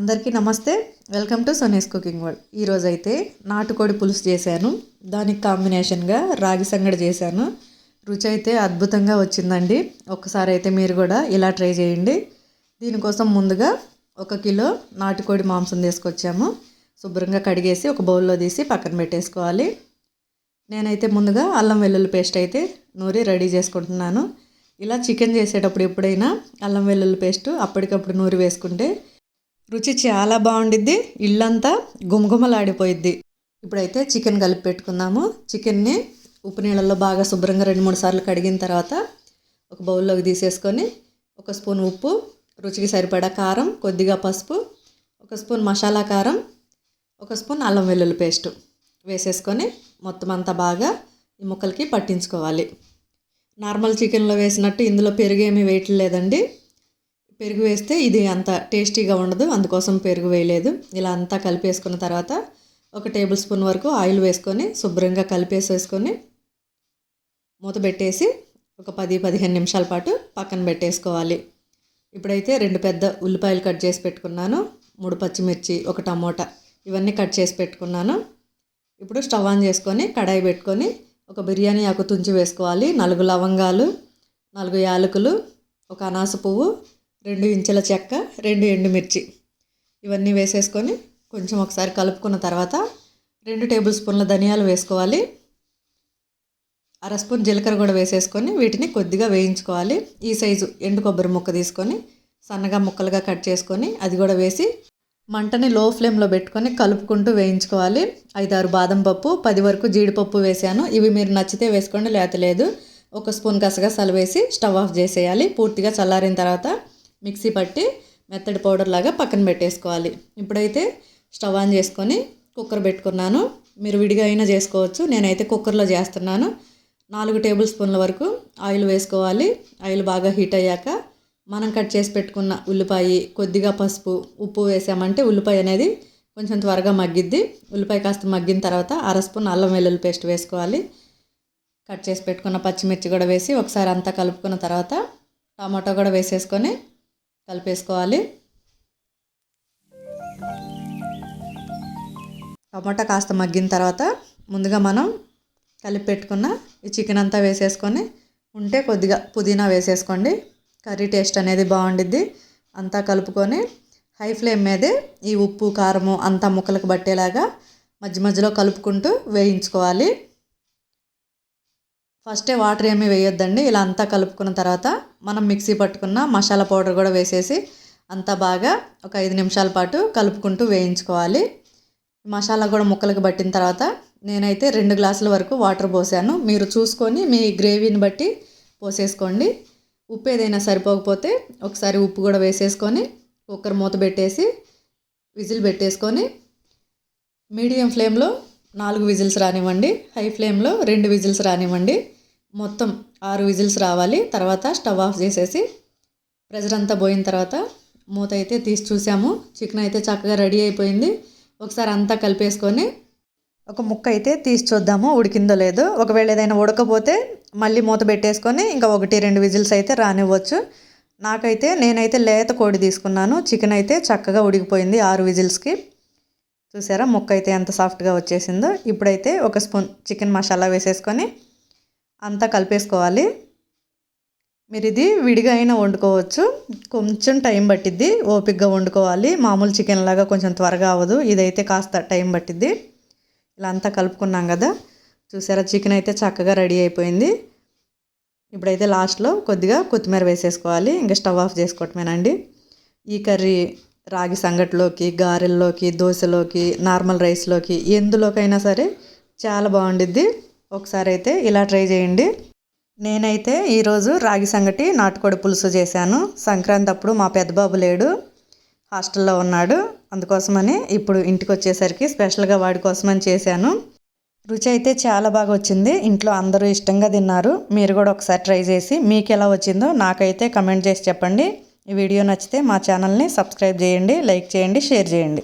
అందరికీ నమస్తే. Welcome to సోనేస్ కుకింగ్ వరల్డ్ ఈరోజు అయితే నాటుకోడి పులుసు చేశాను. దానికి కాంబినేషన్గా రాగి సంగడి చేశాను. రుచి అయితే అద్భుతంగా వచ్చిందండి. ఒక్కసారి అయితే మీరు కూడా ఇలా ట్రై చేయండి. దీనికోసం ముందుగా ఒక కిలో నాటుకోడి మాంసం తీసుకొచ్చాము. శుభ్రంగా కడిగేసి ఒక బౌల్లో తీసి పక్కన పెట్టేసుకోవాలి. నేనైతే ముందుగా అల్లం వెల్లుల్లి పేస్ట్ అయితే నూరి రెడీ చేసుకుంటున్నాను. ఇలా చికెన్ చేసేటప్పుడు ఎప్పుడైనా అల్లం వెల్లుల్లి పేస్ట్ అప్పటికప్పుడు నూరి వేసుకుంటే రుచి చాలా బాగుండిద్ది ఇల్లంతా గుమగుమలాడిపోయిద్ది. ఇప్పుడైతే చికెన్ కలిపి పెట్టుకుందాము. చికెన్ని ఉప్పు నీళ్ళల్లో బాగా శుభ్రంగా రెండు మూడు సార్లు కడిగిన తర్వాత ఒక బౌల్లోకి తీసేసుకొని ఒక స్పూన్ ఉప్పు రుచికి సరిపడా కారం కొద్దిగా పసుపు ఒక స్పూన్ మసాలా కారం ఒక స్పూన్ అల్లం వెల్లుల్లి పేస్ట్ వేసేసుకొని మొత్తం అంతా బాగా ఈ ముక్కలకి పట్టించుకోవాలి. నార్మల్ చికెన్లో వేసినట్టు ఇందులో పెరుగు ఏమీ వేయట్లేదండి. పెరుగు వేస్తే ఇది అంత టేస్టీగా ఉండదు అందుకోసం పెరుగు వేయలేదు. ఇలా అంతా కలిపేసుకున్న తర్వాత ఒక టేబుల్ స్పూన్ వరకు ఆయిల్ వేసుకొని శుభ్రంగా కలిపేసేసుకొని మూత పెట్టేసి ఒక పది పదిహేను నిమిషాల పాటు పక్కన పెట్టేసుకోవాలి. ఇప్పుడైతే రెండు పెద్ద ఉల్లిపాయలు కట్ చేసి పెట్టుకున్నాను. మూడు పచ్చిమిర్చి ఒక టమోటా ఇవన్నీ కట్ చేసి పెట్టుకున్నాను. ఇప్పుడు స్టవ్ ఆన్ చేసుకొని కడాయి పెట్టుకొని ఒక బిర్యానీ ఆకు తుంచి వేసుకోవాలి. నాలుగు లవంగాలు నాలుగు యాలకులు ఒక అనాస పువ్వు రెండు ఇంచుల చెక్క రెండు ఎండుమిర్చి. ఇవన్నీ వేసేసుకొని కొంచెం ఒకసారి కలుపుకున్న తర్వాత రెండు టేబుల్ స్పూన్ల ధనియాలు వేసుకోవాలి. అర స్పూన్ జీలకర్ర కూడా వేసేసుకొని వీటిని కొద్దిగా వేయించుకోవాలి. ఈ సైజు ఎండు కొబ్బరి ముక్క తీసుకొని సన్నగా ముక్కలుగా కట్ చేసుకొని అది కూడా వేసి మంటని లో ఫ్లేమ్లో పెట్టుకొని కలుపుకుంటూ వేయించుకోవాలి. ఐదారు బాదం పప్పు పది వరకు జీడిపప్పు వేసాను. ఇవి మీరు నచ్చితే వేసుకోండి లేత లేదు. ఒక స్పూన్ గసగసాలు వేసి స్టవ్ ఆఫ్ చేసేయాలి. పూర్తిగా చల్లారిన తర్వాత మిక్సీ పట్టి మెత్తడి పౌడర్ లాగా పక్కన పెట్టేసుకోవాలి. ఇప్పుడైతే స్టవ్ ఆన్ చేసుకొని కుక్కర్ పెట్టుకున్నాను. మీరు విడిగా అయినా చేసుకోవచ్చు. నేనైతే కుక్కర్లో చేస్తున్నాను. నాలుగు టేబుల్ స్పూన్ల వరకు ఆయిల్ వేసుకోవాలి. ఆయిల్ బాగా హీట్ అయ్యాక మనం కట్ చేసి పెట్టుకున్న ఉల్లిపాయ కొద్దిగా పసుపు ఉప్పు వేసామంటే ఉల్లిపాయ అనేది కొంచెం త్వరగా మగ్గిద్ది. ఉల్లిపాయ కాస్త మగ్గిన తర్వాత అర స్పూన్ అల్లం వెల్లుల్లి పేస్ట్ వేసుకోవాలి. కట్ చేసి పెట్టుకున్న పచ్చిమిర్చి కూడా వేసి ఒకసారి అంతా కలుపుకున్న తర్వాత టమాటో కూడా వేసేసుకొని కలిపేసుకోవాలి. టమాటా కాస్త మగ్గిన తర్వాత ముందుగా మనం కలిపి పెట్టుకున్న ఈ చికెన్ అంతా వేసేసుకొని ఉంటే కొద్దిగా పుదీనా వేసేసుకోండి. కర్రీ టేస్ట్ అనేది బాగుండిద్ది. అంతా కలుపుకొని హై ఫ్లేమ్ మీదే ఈ ఉప్పు కారము అంతా ముక్కలకు పట్టేలాగా మధ్య మధ్యలో కలుపుకుంటూ వేయించుకోవాలి. ఫస్టే వాటర్ ఏమీ వేయొద్దండి. ఇలా అంతా కలుపుకున్న తర్వాత మనం మిక్సీ పట్టుకున్న మసాలా పౌడర్ కూడా వేసేసి అంతా బాగా ఒక ఐదు నిమిషాల పాటు కలుపుకుంటూ వేయించుకోవాలి. మసాలా కూడా ముక్కలకు పట్టిన తర్వాత నేనైతే రెండు గ్లాసుల వరకు వాటర్ పోసాను. మీరు చూసుకొని మీ గ్రేవీని బట్టి పోసేసుకోండి. ఉప్పు ఏదైనా సరిపోకపోతే ఒకసారి ఉప్పు కూడా వేసేసుకొని కుక్కర్ మూత పెట్టేసి విజిల్ పెట్టేసుకొని మీడియం ఫ్లేమ్లో నాలుగు విజిల్స్ రానివ్వండి హై ఫ్లేమ్లో రెండు విజిల్స్ రానివ్వండి. మొత్తం ఆరు విజిల్స్ రావాలి. తర్వాత స్టవ్ ఆఫ్ చేసేసి ప్రెజర్ అంతా పోయిన తర్వాత మూత అయితే తీసి చూసాము. చికెన్ అయితే చక్కగా రెడీ అయిపోయింది. ఒకసారి అంతా కలిపేసుకొని ఒక ముక్క అయితే తీసి చూద్దాము. ఉడికిందో లేదో. ఒకవేళ ఏదైనా ఉడకపోతే మళ్ళీ మూత పెట్టేసుకొని ఇంకా ఒకటి రెండు విజిల్స్ అయితే రానివ్వచ్చు. నాకైతే నేనైతే లేత కోడి తీసుకున్నాను. చికెన్ అయితే చక్కగా ఉడికిపోయింది ఆరు విజిల్స్కి. చూసారా? ముక్క అయితే ఎంత సాఫ్ట్గా వచ్చేసిందో. ఇప్పుడైతే ఒక స్పూన్ చికెన్ మసాలా వేసేసుకొని అంతా కలిపేసుకోవాలి. మీరు ఇది విడిగా అయినా వండుకోవచ్చు. కొంచెం టైం పట్టిద్ది. ఓపిక్గా వండుకోవాలి. మామూలు చికెన్ లాగా కొంచెం త్వరగా అవ్వదు. ఇదైతే కాస్త టైం పట్టిద్ది. ఇలా అంతా కలుపుకున్నాం కదా. చూసారా? చికెన్ అయితే చక్కగా రెడీ అయిపోయింది. ఇప్పుడైతే లాస్ట్లో కొద్దిగా కొత్తిమీర వేసేసుకోవాలి. ఇంకా స్టవ్ ఆఫ్ చేసుకోవటమేనండి. ఈ కర్రీ రాగి సంగట్లోకి గారెల్లోకి దోశలోకి నార్మల్ రైస్లోకి ఎందులోకైనా సరే చాలా బాగుండిద్ది. ఒకసారి అయితే ఇలా ట్రై చేయండి. నేనైతే ఈరోజు రాగి సంగటి నాటుకోడి పులుసు చేశాను. సంక్రాంతి అప్పుడు మా పెద్దబాబు లేడు హాస్టల్లో ఉన్నాడు. అందుకోసమని ఇప్పుడు ఇంటికి వచ్చేసరికి స్పెషల్గా వాడి కోసమని చేశాను. రుచి అయితే చాలా బాగా వచ్చింది. ఇంట్లో అందరూ ఇష్టంగా తిన్నారు. మీరు కూడా ఒకసారి ట్రై చేసి మీకు ఎలా వచ్చిందో నాకైతే కమెంట్ చేసి చెప్పండి. ఈ వీడియో నచ్చితే మా ఛానల్ని సబ్స్క్రైబ్ చేయండి లైక్ చేయండి షేర్ చేయండి.